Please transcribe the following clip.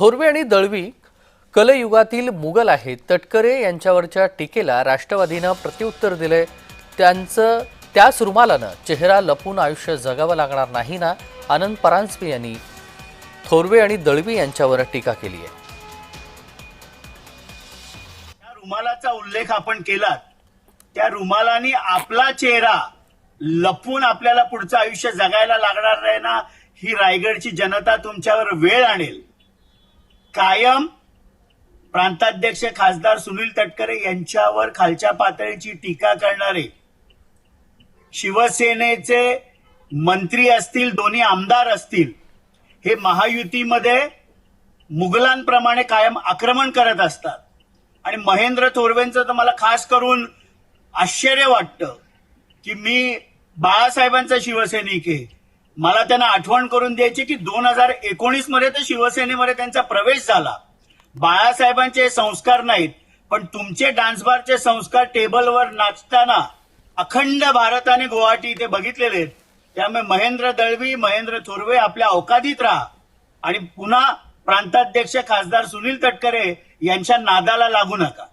थोरवे आणि दळवी कलयुगातील मुघल आहेत. तटकरे यांच्यावरच्या टीकेला राष्ट्रवादीनं प्रत्युत्तर दिले. त्यांचं त्याच रुमालानं चेहरा लपून आयुष्य जगावं लागणार नाही ना आनंद परांजपे यांनी थोरवे आणि दळवी यांच्यावर टीका केली आहे. त्या रुमालाचा उल्लेख आपण केला त्या रुमालाने आपला चेहरा लपवून आपल्याला पुढचं आयुष्य जगायला लागणार नाही ना ही रायगडची जनता तुमच्यावर वेळ आणेल. कायम प्रांताध्यक्ष खासदार सुनील तटकरे यांच्यावर खालच्या पातळीची टीका करणारे शिवसेनेचे मंत्री असतील दोन्ही आमदार असतील हे महायुतीमध्ये मुघलांप्रमाणे कायम आक्रमण करत असतात. आणि महेंद्र थोरवेंचं तर मला खास करून आश्चर्य वाटतं की मी बाळासाहेबांचा शिवसैनिक आहे. मला त्यांना आठवण करून द्यायची की दोन हजार एकोणीसमध्ये तर शिवसेनेमध्ये त्यांचा प्रवेश झाला. बाळासाहेबांचे संस्कार नाहीत पण तुमचे डान्स बारचे संस्कार टेबलवर नाचताना अखंड भारताने गुवाहाटी इथे बघितलेले आहेत. त्यामुळे महेंद्र दळवी महेंद्र थोरवे आपल्या अवकाधीत राहा. आणि पुन्हा प्रांताध्यक्ष खासदार सुनील तटकरे यांच्या नादाला लागू नका.